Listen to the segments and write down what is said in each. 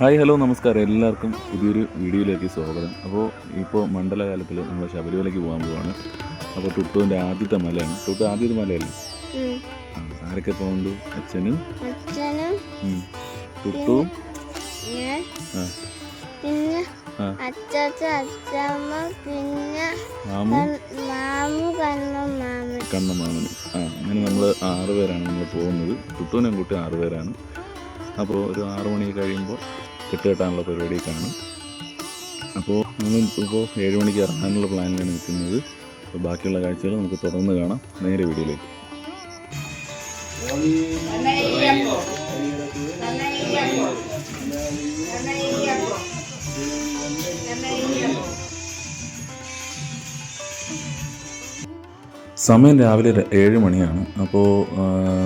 Hi hello നമസ്കാരം. എല്ലാവർക്കും പുതിയൊരു വീഡിയോയിലേക്ക് സ്വാഗതം. അപ്പോൾ ഇപ്പോൾ മണ്ഡലകാലത്തിൽ നമ്മൾ ശബരിമലയ്ക്ക് പോകാൻ പോവാണ്. അപ്പോൾ ടുട്ടുവിന്റെ ആദ്യത്തെ മലയാണ്. ടുട്ടു ആദ്യത്തെ മലയല്ലേ? ആരൊക്കെ പോകുന്നുണ്ട് അച്ഛനും? ടുട്ടുവും ഞാൻ ആ, അങ്ങനെ നമ്മൾ ആറ് പേരാണ് നമ്മൾ പോകുന്നത്. ടുട്ടുവിനെ കൂട്ടി ആറ് പേരാണ്. അപ്പോൾ ഒരു ആറ് മണി കഴിയുമ്പോൾ കെട്ടുകെട്ടാനുള്ള പരിപാടിയൊക്കെയാണ്. അപ്പോൾ നമ്മൾ ഇപ്പോൾ ഏഴ് മണിക്ക് ഇറങ്ങാനുള്ള പ്ലാനിലാണ് നിൽക്കുന്നത്. അപ്പോൾ ബാക്കിയുള്ള കാഴ്ചകൾ നമുക്ക് തുടർന്ന് കാണാം നേരെ വീഡിയോയിലേക്ക്. സമയം രാവിലെ ഏഴ് മണിയാണ്. അപ്പോൾ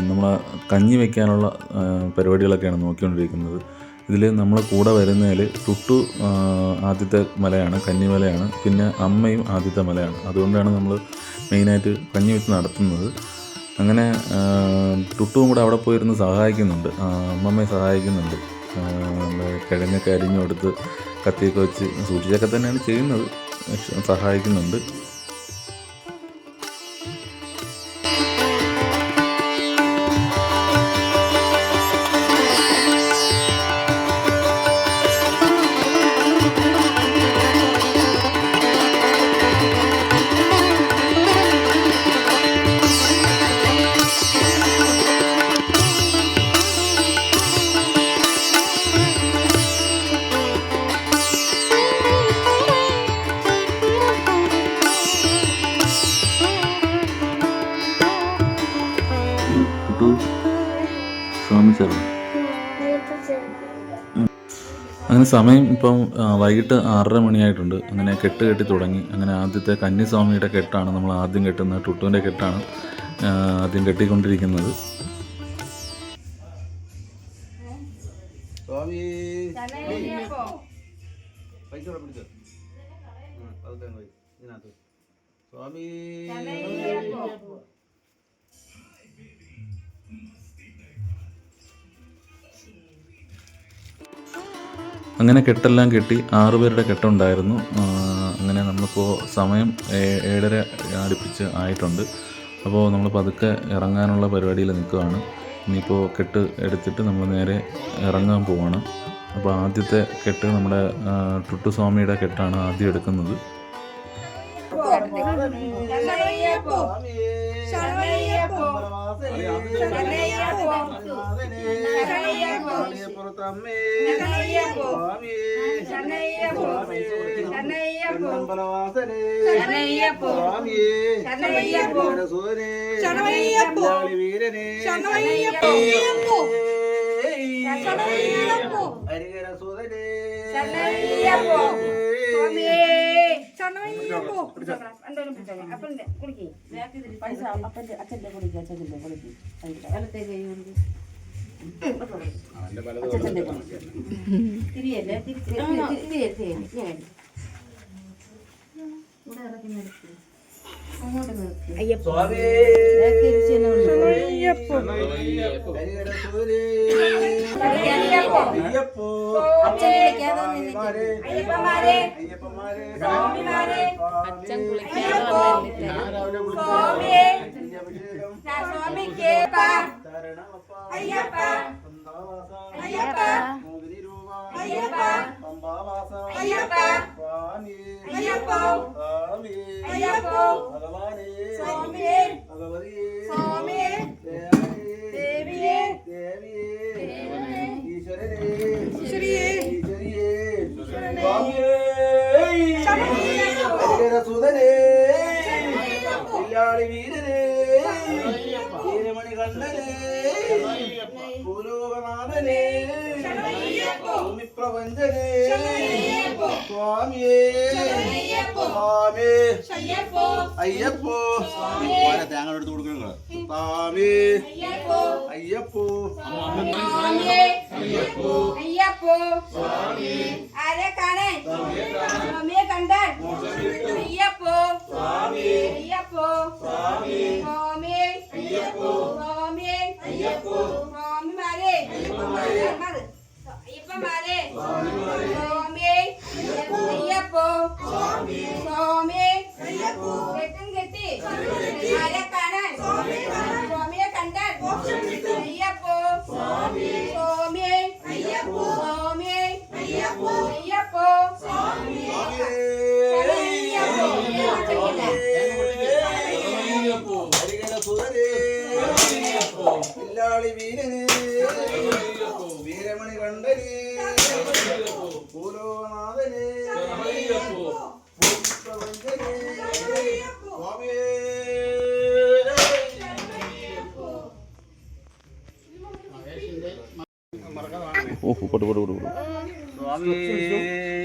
നമ്മൾ കഞ്ഞി വയ്ക്കാനുള്ള പരിപാടികളൊക്കെയാണ് നോക്കിക്കൊണ്ടിരിക്കുന്നത്. ഇതിൽ നമ്മളെ കൂടെ വരുന്നതിൽ ടുട്ടു ആദ്യത്തെ മലയാണ് കന്നിമലയാണ് പിന്നെ അമ്മയും ആദ്യത്തെ മലയാണ്. അതുകൊണ്ടാണ് നമ്മൾ മെയിനായിട്ട് കഞ്ഞി വെച്ച് നടത്തുന്നത്. അങ്ങനെ ടുട്ടുവും കൂടെ അവിടെ പോയിരുന്ന് സഹായിക്കുന്നുണ്ട്. അമ്മമ്മയെ സഹായിക്കുന്നുണ്ട്. കിഴങ്ങൊക്കെ അരിഞ്ഞു കൊടുത്ത് കത്തിയൊക്കെ വെച്ച് സൂക്ഷിച്ചൊക്കെ തന്നെയാണ് ചെയ്യുന്നത്. സഹായിക്കുന്നുണ്ട്. സമയം ഇപ്പം വൈകിട്ട് ആറര മണിയായിട്ടുണ്ട്. അങ്ങനെ കെട്ട് കെട്ടി തുടങ്ങി. അങ്ങനെ ആദ്യത്തെ കന്യസ്വാമിയുടെ കെട്ടാണ് നമ്മൾ ആദ്യം കെട്ടുന്നത്. ടുട്ടുവിന്റെ കെട്ടാണ് ആദ്യം കെട്ടിക്കൊണ്ടിരിക്കുന്നത്. സ്വാമി. അങ്ങനെ കെട്ടെല്ലാം കെട്ടി ആറുപേരുടെ കെട്ടുണ്ടായിരുന്നു. ആ, അങ്ങനെ നമ്മളിപ്പോൾ സമയം ഏഴര അടുപ്പിച്ച് ആയിട്ടുണ്ട്. അപ്പോൾ നമ്മൾ പതുക്കെ ഇറങ്ങാനുള്ള പരിപാടിയിൽ നിൽക്കുകയാണ്. ഇനിയിപ്പോൾ കെട്ട് എടുത്തിട്ട് നമ്മൾ നേരെ ഇറങ്ങാൻ പോവാണ്. അപ്പോൾ ആദ്യത്തെ കെട്ട് നമ്മുടെ ടുട്ടുസ്വാമിയുടെ കെട്ടാണ് ആദ്യം എടുക്കുന്നത്. പുറത്തമ്മേ സ്വാമി തിരിയല്ലേ? തിരിച്ച് ഇവിടെ ഇറക്കി നിർത്തി. അച്ഛൻ രാവിലെ അയ്യപ്പ. അയ്യപ്പ. അയ്യപ്പ. അയ്യപ്പ. സ്വാമി അയ്യപ്പ സ്വാമി അയ്യപ്പ ഭഗവാനേ സ്വാമിയേ ഭഗവതിയേ സ്വാമിയേ ദേവിയേ ദേവിയേ ഈശ്വരനേ ഈശ്വരിയേ ഈശ്വരിയേ സ്വാമിയേ ഹരിഹര സുതനേ ഇല്ലാളി വീരനേ വീരമണി കണ്ണനേ ഭൂലോകനാഥനേ ഭൂമിപ്രപഞ്ചനേ സ്വാമിയേ സ്വാമി. അയ്യപ്പോ. ഓരോ തേങ്ങ എടുത്ത് കൊടുക്കണ സ്വാമി. അയ്യപ്പോ. അയ്യപ്പോ. ആരെ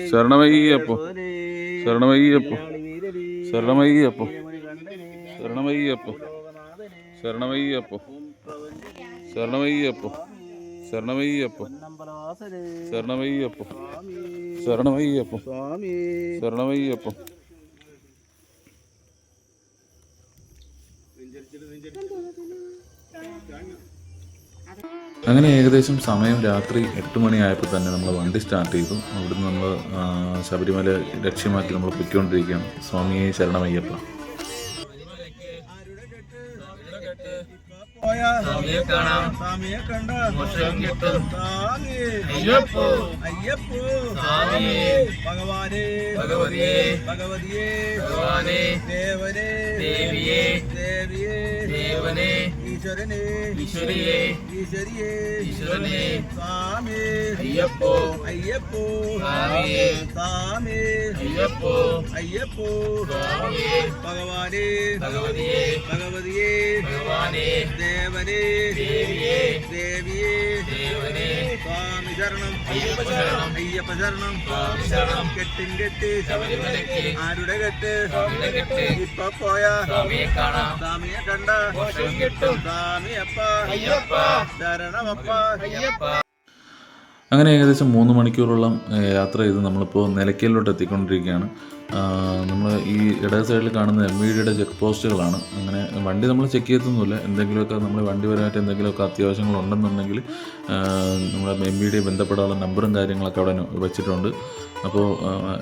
ശരണമയ്യപ്പോ ശരണമയ്യപ്പോ ശരണമയ്യപ്പോ ശരണമയ്യപ്പോ ശരണമയ്യപ്പോ ശരണമയ്യപ്പോ ശരണമയ്യപ്പോ ശരണമയ്യപ്പോ ശരണമയ്യപ്പോ ശരണമയ്യപ്പോ അങ്ങനെ ഏകദേശം സമയം രാത്രി എട്ട് മണിയായപ്പോൾ തന്നെ നമ്മൾ വണ്ടി സ്റ്റാർട്ട് ചെയ്തു. അവിടുന്ന് നമ്മൾ ശബരിമല ലക്ഷ്യമാക്കി നമ്മൾ പൊയ്ക്കൊണ്ടിരിക്കുകയാണ്. സ്വാമിയെ ശരണമയ്യപ്പ ഭഗവാനേ. ഭഗവതിയെ. ഭഗവതിയെ. ഭഗവാനെ. ദേവനെ. ദേവിയെ. ദേവിയെ. ദേവനെ. ഈശ്വരനെ. ഈശ്വരിയെ ഈശ്വരിയെ. ഈശ്വരനെ. സ്വാമി അയ്യപ്പോ. അയ്യപ്പോ. സ്വാമിയെ സ്വാമി അയ്യപ്പോ. അയ്യപ്പോ. സ്വാമിയെ. ഭഗവാനെ. ഭഗവതിയെ. ഭഗവതിയെ. ഭഗവാനെ. ദേവനെ. ദേവിയെ. ദേവിയെ. ദേവനെ. സ്വാമി ശരണം. അയ്യപ്പ ശരണം. അയ്യപ്പ ശരണം. സ്വാമി ശരണം. കെട്ടിൻ കെട്ടി. ശബരിമലയ്ക്ക് ആരുടെ കെട്ട്? കെട്ട്. ഇപ്പൊ പോയ? സ്വാമിയെ കാണാം. സ്വാമിയെ കണ്ട? മോക്ഷം കിട്ടും സ്വാമിയപ്പ. അയ്യപ്പ. ശരണമപ്പ. അയ്യപ്പ. അങ്ങനെ ഏകദേശം മൂന്ന് മണിക്കൂറോളം യാത്ര ചെയ്ത് നമ്മളിപ്പോൾ നിലയ്ക്കലിലോട്ട് എത്തിക്കൊണ്ടിരിക്കുകയാണ്. നമ്മൾ ഈ ഇട സൈഡിൽ കാണുന്ന എം വി ഡിയുടെ ചെക്ക് പോസ്റ്റുകളാണ്. അങ്ങനെ വണ്ടി നമ്മൾ ചെക്ക് ചെയ്തൊന്നുമില്ല എന്തെങ്കിലുമൊക്കെ നമ്മൾ വണ്ടിപരമായിട്ട് എന്തെങ്കിലുമൊക്കെ അത്യാവശ്യങ്ങൾ ഉണ്ടെന്നുണ്ടെങ്കിൽ നമ്മൾ എം വി ഡിയെ ബന്ധപ്പെടാനുള്ള നമ്പറും കാര്യങ്ങളൊക്കെ അവിടെ വെച്ചിട്ടുണ്ട്. അപ്പോൾ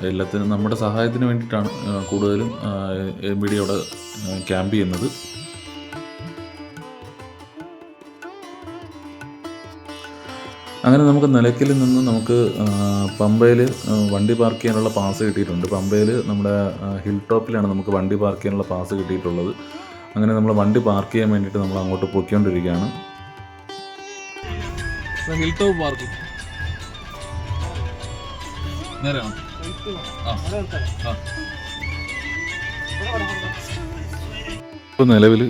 എല്ലാത്തിനും നമ്മുടെ സഹായത്തിന് വേണ്ടിയിട്ടാണ് കൂടുതലും എം വി ഡി അവിടെ ക്യാമ്പ് ചെയ്യുന്നത്. അങ്ങനെ നമുക്ക് നിലയ്ക്കൽ നിന്ന് നമുക്ക് പമ്പയിൽ വണ്ടി പാർക്ക് ചെയ്യാനുള്ള പാസ് കിട്ടിയിട്ടുണ്ട്. പമ്പയിൽ നമ്മുടെ ഹിൽ ടോപ്പിലാണ് നമുക്ക് വണ്ടി പാർക്ക് ചെയ്യാനുള്ള പാസ് കിട്ടിയിട്ടുള്ളത്. അങ്ങനെ നമ്മൾ വണ്ടി പാർക്ക് ചെയ്യാൻ വേണ്ടിയിട്ട് നമ്മൾ അങ്ങോട്ട് പൊയ്ക്കൊണ്ടിരിക്കുകയാണ്. ഹിൽ ടോപ്പ് പാർക്ക് നേരെയാണോ ഇപ്പോൾ നിലവിൽ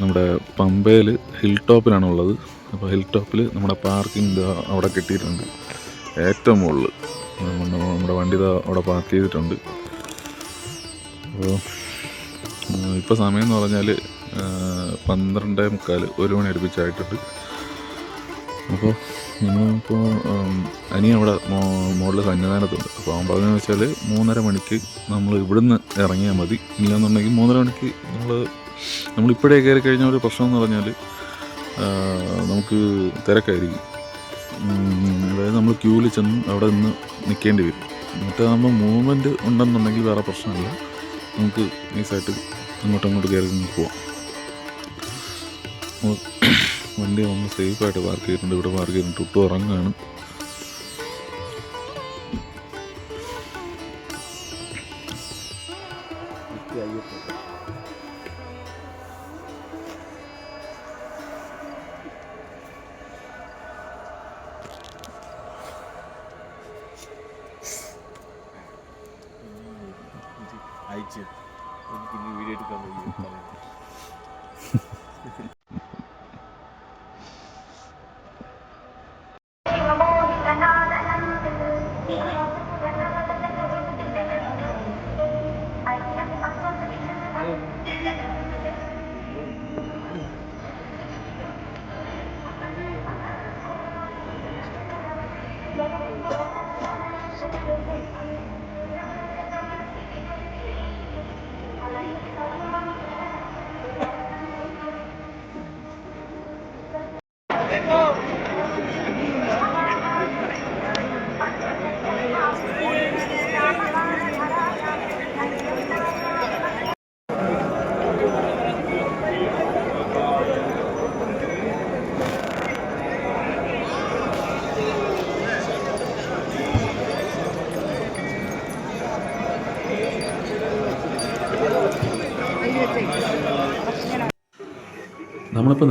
നമ്മുടെ പമ്പയിൽ ഹിൽ ടോപ്പിലാണ് ഉള്ളത് അപ്പോൾ ഹിൽ ടോപ്പിൽ നമ്മുടെ പാർക്കിംഗ് അവിടെ കിട്ടിയിട്ടുണ്ട്. ഏറ്റവും മുകളിൽ. നമ്മുടെ വണ്ടി അവിടെ പാർക്ക് ചെയ്തിട്ടുണ്ട്. അപ്പോൾ ഇപ്പോൾ സമയം എന്ന് പറഞ്ഞാൽ പന്ത്രണ്ടേ മുക്കാൽ ഒരു മണി അടുപ്പിച്ചായിട്ടുണ്ട്. അപ്പോൾ നമ്മളിപ്പോൾ അനി അവിടെ മുകളിൽ സന്നിധാനത്തുണ്ട്. അപ്പോൾ അവൻ പറഞ്ഞതെന്ന് വെച്ചാൽ മൂന്നര മണിക്ക് നമ്മൾ ഇവിടുന്ന് ഇറങ്ങിയാൽ മതി. ഇല്ലയെന്നുണ്ടെങ്കിൽ മൂന്നര മണിക്ക് നമ്മൾ നമ്മളിപ്പോഴേ കയറി കഴിഞ്ഞ ഒരു പ്രശ്നം എന്ന് പറഞ്ഞാൽ നമുക്ക് തിരക്കായിരിക്കും. അതായത് നമ്മൾ ക്യൂവിൽ ചെന്ന് അവിടെ നിന്ന് നിൽക്കേണ്ടി വരും. മറ്റാകുമ്പോൾ മൂവ്മെന്റ് ഉണ്ടെന്നുണ്ടെങ്കിൽ വേറെ പ്രശ്നമില്ല. നമുക്ക് നൈസായിട്ട് അങ്ങോട്ടും അങ്ങോട്ട് കയറി നിന്ന് പോവാം. വണ്ടി നമ്മൾ സേഫായിട്ട് പാർക്ക് ചെയ്തിട്ടുണ്ട്. ഇവിടെ പാർക്ക് ചെയ്തിട്ടുണ്ട്. ടുട്ടു ഉറങ്ങുകയാണ്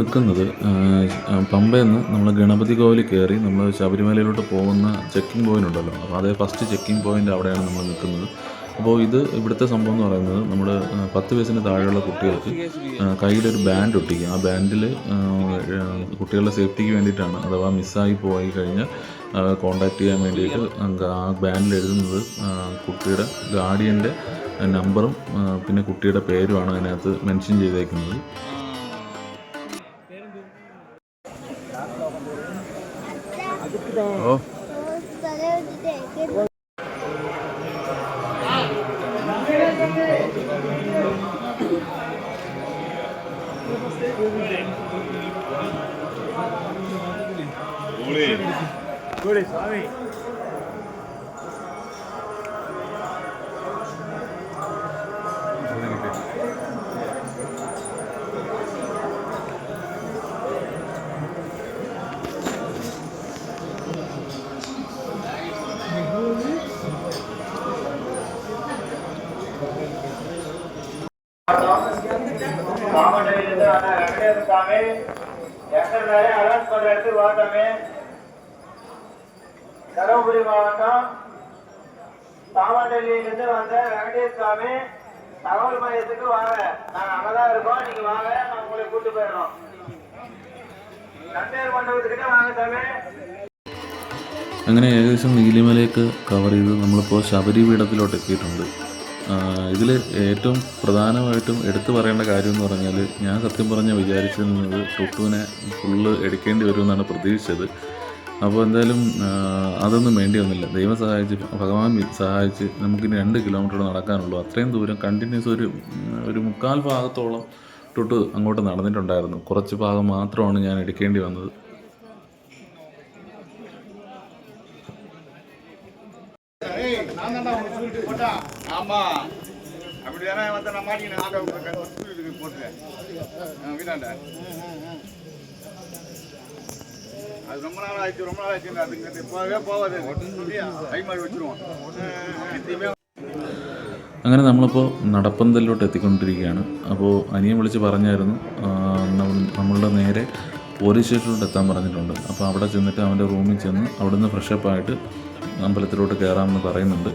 നിൽക്കുന്നത് പമ്പയിൽ നിന്ന് നമ്മൾ ഗണപതി കോവിൽ കയറി നമ്മൾ ശബരിമലയിലോട്ട് പോകുന്ന ചെക്കിംഗ് പോയിന്റ് ഉണ്ടല്ലോ. അപ്പോൾ അതേ ഫസ്റ്റ് ചെക്കിംഗ് പോയിന്റ് അവിടെയാണ് നമ്മൾ നിൽക്കുന്നത്. അപ്പോൾ ഇത് ഇവിടുത്തെ സംഭവം എന്ന് പറയുന്നത് നമ്മൾ പത്ത് വയസ്സിന് താഴെയുള്ള കുട്ടികൾക്ക് കയ്യിലൊരു ബാൻഡ് ഒട്ടിക്കുക. ആ ബാൻഡിൽ കുട്ടികളുടെ സേഫ്റ്റിക്ക് വേണ്ടിയിട്ടാണ് അഥവാ മിസ്സായി പോയി കഴിഞ്ഞാൽ കോണ്ടാക്ട് ചെയ്യാൻ വേണ്ടിയിട്ട് ആ ബാൻഡിൽ എഴുതുന്നത് കുട്ടിയുടെ ഗാർഡിയന്റെ നമ്പറും പിന്നെ കുട്ടിയുടെ പേരുമാണ് അതിനകത്ത് മെൻഷൻ ചെയ്തേക്കുന്നത്. हो Good. Good. Sorry. வந்த வெங்கடேச சாமி எங்கர்னாலே அலர்ட் பண்ற இடத்துக்கு வாட்டாமே தருமபுரி மாவட்டம் தாமண்டல்லியிலிருந்து வந்த வெங்கடேஷ் சாமி தகவல் மையத்துக்கு வாங்க நாங்க அங்கதான் இருக்கோம் நீங்க வாங்க நான் உங்களை கூட்டு போயிடுறோம் நந்தேர் மண்டபத்துக்கிட்ட வாங்க சாமி അങ്ങനെ ഏകദേശം നീലിമലയൊക്കെ കവർ ചെയ്ത് നമ്മളിപ്പോൾ ശബരി പീഠത്തിലോട്ട് എത്തിയിട്ടുണ്ട് ഇതിൽ ഏറ്റവും പ്രധാനമായിട്ടും എടുത്തു പറയേണ്ട കാര്യം എന്ന് പറഞ്ഞാൽ ഞാൻ സത്യം പറഞ്ഞാൽ വിചാരിച്ചിരുന്നത് ടുട്ടുവിനെ ഫുള്ള് എടുക്കേണ്ടി വരുമെന്നാണ് പ്രതീക്ഷിച്ചത്. അപ്പോൾ എന്തായാലും അതൊന്നും വേണ്ടി വന്നില്ല. ദൈവം സഹായിച്ച് ഭഗവാൻ സഹായിച്ച് നമുക്കിനി രണ്ട് കിലോമീറ്റർ നടക്കാനുള്ളൂ. അത്രയും ദൂരം കണ്ടിന്യൂസ് ഒരു ഒരു മുക്കാൽ ഭാഗത്തോളം ടുട്ടു അങ്ങോട്ട് നടന്നിട്ടുണ്ടായിരുന്നു. കുറച്ച് ഭാഗം മാത്രമാണ് ഞാൻ എടുക്കേണ്ടി വന്നത്. ஆமா அப்படி தானே வந்து நான் மாட்டிக்கினேன் ஆட்டோ ஸ்கூலுக்கு போட்டு வீட்டாண்ட அது ரொம்ப நாள் ஆயிடுச்சு ரொம்ப நாள் ஆயிடுச்சு அதுக்கு போகவே போகாது கை மாதிரி வச்சிருவோம் நித்தியமே അങ്ങനെ നമ്മളിപ്പോൾ നടപ്പന്തലിലോട്ട് എത്തിക്കൊണ്ടിരിക്കുകയാണ് അപ്പോൾ അനിയൻ വിളിച്ച് പറഞ്ഞായിരുന്നു ആ, നം- നമ്മളുടെ നേരെ പോലീസ് സ്റ്റേഷനിലോട്ട് എത്താൻ പറഞ്ഞിട്ടുണ്ട് അപ്പോൾ അവിടെ ചെന്നിട്ട് അവൻ്റെ റൂമിൽ ചെന്ന് അവിടുന്ന് ഫ്രഷപ്പ് ആയിട്ട് അമ്പലത്തിലോട്ട് കയറാമെന്ന് പറയുന്നുണ്ട്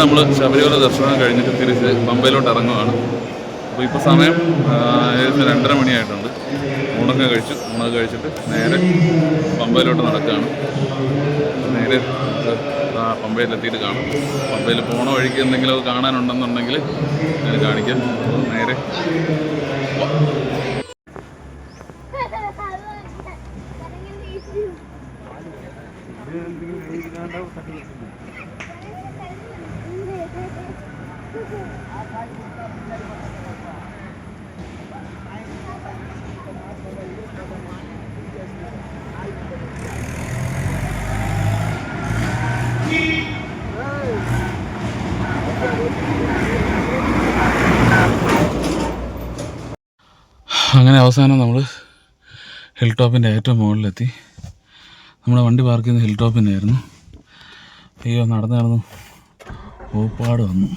നമ്മൾ ശബരിമല ദർശനം കഴിഞ്ഞിട്ട് തിരിച്ച് പമ്പയിലോട്ട് ഇറങ്ങുകയാണ് അപ്പോൾ ഇപ്പോൾ സമയം ഏകദേശം രണ്ടര മണിയായിട്ടുണ്ട്. ഊണൊക്കെ കഴിച്ചു. ഊണൊക്കെ കഴിച്ചിട്ട് നേരെ പമ്പയിലോട്ട് നടക്കുകയാണ് നേരെ പമ്പയിലെത്തിയിട്ട് കാണും. പമ്പയിൽ പോണ വഴിക്ക് എന്തെങ്കിലുമൊക്കെ കാണാനുണ്ടെന്നുണ്ടെങ്കിൽ ഞാൻ കാണിക്കാം. നേരെ അങ്ങനെ അവസാനം നമ്മൾ ഹിൽ ടോപ്പിന്റെ ഏറ്റവും മുകളിലെത്തി. നമ്മുടെ വണ്ടി പാർക്ക് ചെയ്യുന്ന ഹിൽ ടോപ്പിന്റെ ആയിരുന്നു അയ്യോ നടന്ന് നടന്ന്. ഓപ്പാട് വന്നു.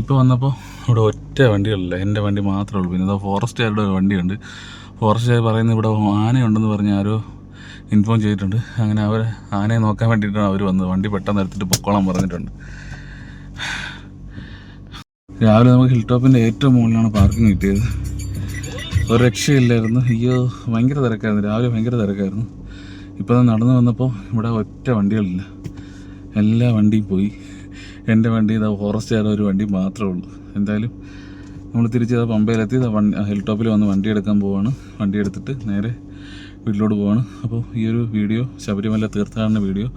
ഇപ്പോൾ വന്നപ്പോൾ ഇവിടെ ഒറ്റ വണ്ടികളില്ല. എന്റെ വണ്ടി മാത്രമേ ഉള്ളൂ. പിന്നെ ഇതാ ഫോറസ്റ്റുകാരുടെ ഒരു വണ്ടിയുണ്ട്. ഫോറസ്റ്റുകാർ പറയുന്നത് ഇവിടെ ആനയുണ്ടെന്ന് പറഞ്ഞ് ആരോ ഇൻഫോം ചെയ്തിട്ടുണ്ട്. അങ്ങനെ അവർ ആനയെ നോക്കാൻ വേണ്ടിയിട്ടാണ് അവർ വന്നത്. വണ്ടി പെട്ടെന്ന് എടുത്തിട്ട് പൊക്കോളാൻ പറഞ്ഞിട്ടുണ്ട്. രാവിലെ നമുക്ക് ഹിൽ ടോപ്പിന്റെ ഏറ്റവും മുകളിലാണ് പാർക്കിംഗ് കിട്ടിയത്. ഒരു രക്ഷയില്ലായിരുന്നു. അയ്യോ ഭയങ്കര തിരക്കായിരുന്നു. രാവിലെ ഭയങ്കര തിരക്കായിരുന്നു. ഇപ്പോൾ നടന്നു വന്നപ്പോൾ ഇവിടെ ഒറ്റ വണ്ടികളില്ല. എല്ലാ വണ്ടിയും പോയി. എന്റെ വണ്ടി ഇതാ ഫോറസ്റ്റ് ഫോറസ്റ്റുകാരുടെ ഒരു വണ്ടി മാത്രമേ ഉള്ളൂ. എന്തായാലും നമ്മൾ തിരിച്ച് ഇതാ പമ്പയിലെത്തി. ഇതാ വണ്ടി ഹിൽ ടോപ്പിൽ വന്ന് വണ്ടി എടുക്കാൻ പോവാണ്. വണ്ടി എടുത്തിട്ട് നേരെ വീട്ടിലോട്ട് പോവാണ്. അപ്പോൾ ഈ ഒരു വീഡിയോ ശബരിമല തീർത്ഥാടന വീഡിയോ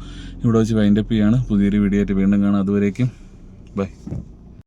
ഇവിടെ വെച്ച് വൈൻഡപ്പ് ചെയ്യാണ്. പുതിയൊരു വീഡിയോ ആയിട്ട് വീണ്ടും കാണാം. അതുവരേക്കും ബൈ.